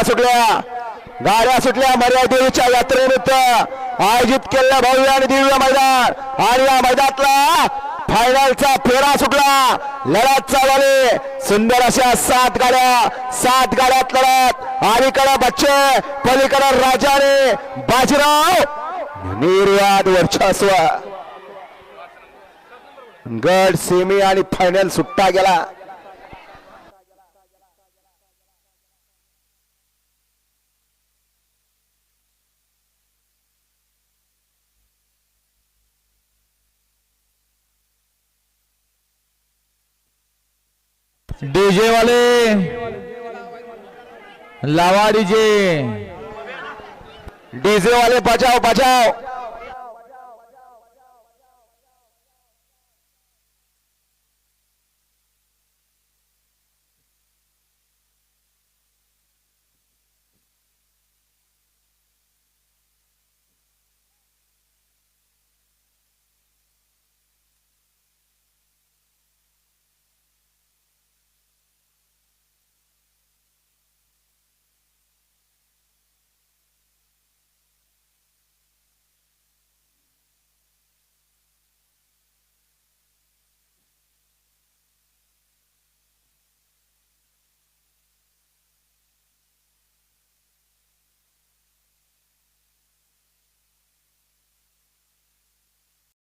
गाड्या सुटल्या. गाड्या सुटल्या. मर्यादेवीच्या यात्रेनिमित्त आयोजित केलेलं भव्य आणि दिव्य मैदान. आणि या मैदानातला फायनलचा फेरा सुटला. लढत चालू सुंदर अशा सात गाड्या. सात गाड्यात लढत. अलीकडे बच्चे पलीकडे राजाने. बाजीराव निर्याद वर्चस्व. गड सेमी आणि फायनल सुट्टा गेला. डीजे वाले लावा डीजे. डीजे वाले बचाओ बचाओ.